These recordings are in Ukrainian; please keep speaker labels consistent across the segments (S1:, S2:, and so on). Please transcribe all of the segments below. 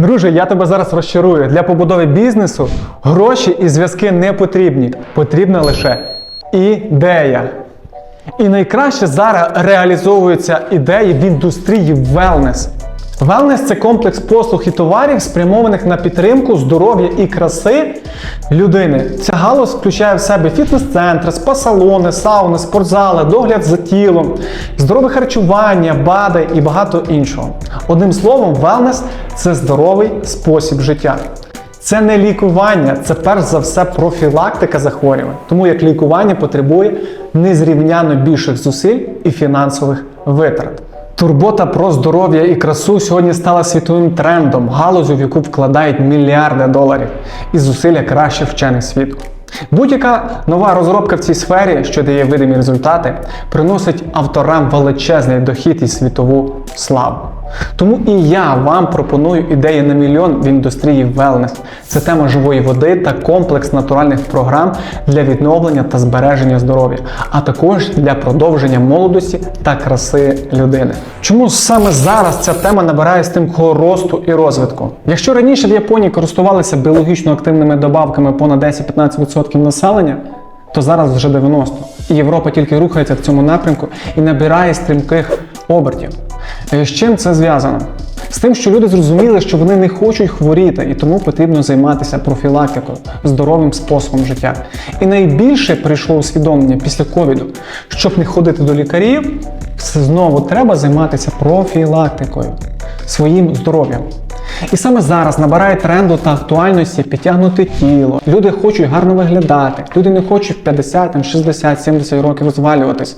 S1: Друже, я тебе зараз розчарую. Для побудови бізнесу гроші і зв'язки не потрібні. Потрібна лише ідея. І найкраще зараз реалізовуються ідеї в індустрії wellness. Wellness – це комплекс послуг і товарів, спрямованих на підтримку здоров'я і краси людини. Ця галузь включає в себе фітнес-центри, спа-салони, сауни, спортзали, догляд за тілом, здорове харчування, БАДи і багато іншого. Одним словом, wellness – це здоровий спосіб життя. Це не лікування, це перш за все профілактика захворювань. Тому як лікування потребує незрівняно більших зусиль і фінансових витрат. Турбота про здоров'я і красу сьогодні стала світовим трендом, галузю, в яку вкладають мільярди доларів і зусилля кращих вчених світу. Будь-яка нова розробка в цій сфері, що дає видимі результати, приносить авторам величезний дохід і світову славу. Тому і я вам пропоную ідеї на мільйон в індустрії wellness. Це тема живої води та комплекс натуральних програм для відновлення та збереження здоров'я, а також для продовження молодості та краси людини. Чому саме зараз ця тема набирає стрімкого росту і розвитку? Якщо раніше в Японії користувалися біологічно активними добавками понад 10-15% населення, то зараз вже 90. І Європа тільки рухається в цьому напрямку і набирає стрімких обертів. Е, З чим це зв'язано? З тим, що люди зрозуміли, що вони не хочуть хворіти, і тому потрібно займатися профілактикою, здоровим способом життя. І найбільше прийшло усвідомлення після ковіду, щоб не ходити до лікарів, знову треба займатися профілактикою, своїм здоров'ям. І саме зараз набирає тренду та актуальності підтягнути тіло. Люди хочуть гарно виглядати. Люди не хочуть 50, 60, 70 років розвалюватись.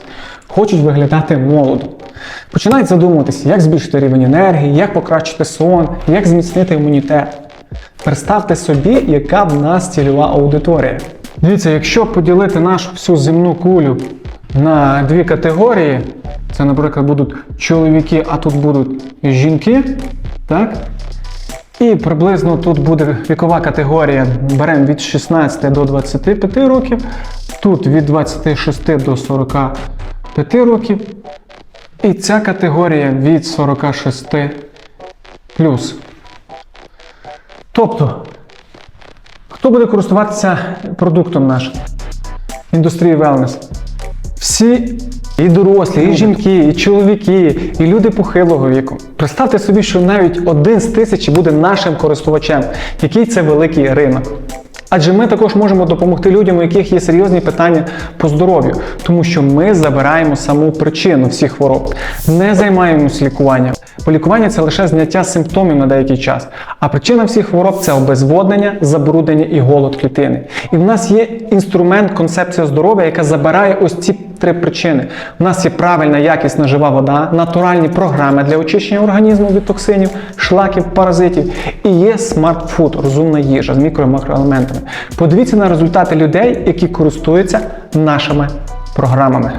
S1: Хочуть виглядати молодо. Починають задумуватися, як збільшити рівень енергії, як покращити сон, як зміцнити імунітет. Представте собі, яка в нас цільова аудиторія. Дивіться, якщо поділити нашу всю земну кулю на дві категорії, це, наприклад, будуть чоловіки, а тут будуть жінки, так? І приблизно тут буде вікова категорія, беремо від 16 до 25 років, тут від 26 до 45 років. І ця категорія від 46 плюс. Тобто, хто буде користуватися продуктом нашим? Індустрії wellness? Всі і дорослі, і жінки, і чоловіки, і люди похилого віку. Представте собі, що навіть один з тисячі буде нашим користувачем. Який це великий ринок. Адже ми також можемо допомогти людям, у яких є серйозні питання по здоров'ю, тому що ми забираємо саму причину всіх хвороб, не займаємось лікуванням. Бо лікування це лише зняття симптомів на деякий час. А причина всіх хвороб це обезводнення, забруднення і голод клітини. І в нас є інструмент, концепція здоров'я, яка забирає ось ці три причини. У нас є правильна якісна жива вода, натуральні програми для очищення організму від токсинів, шлаків, паразитів. І є смартфуд, розумна їжа з мікро- і макроелементами. Подивіться на результати людей, які користуються нашими програмами.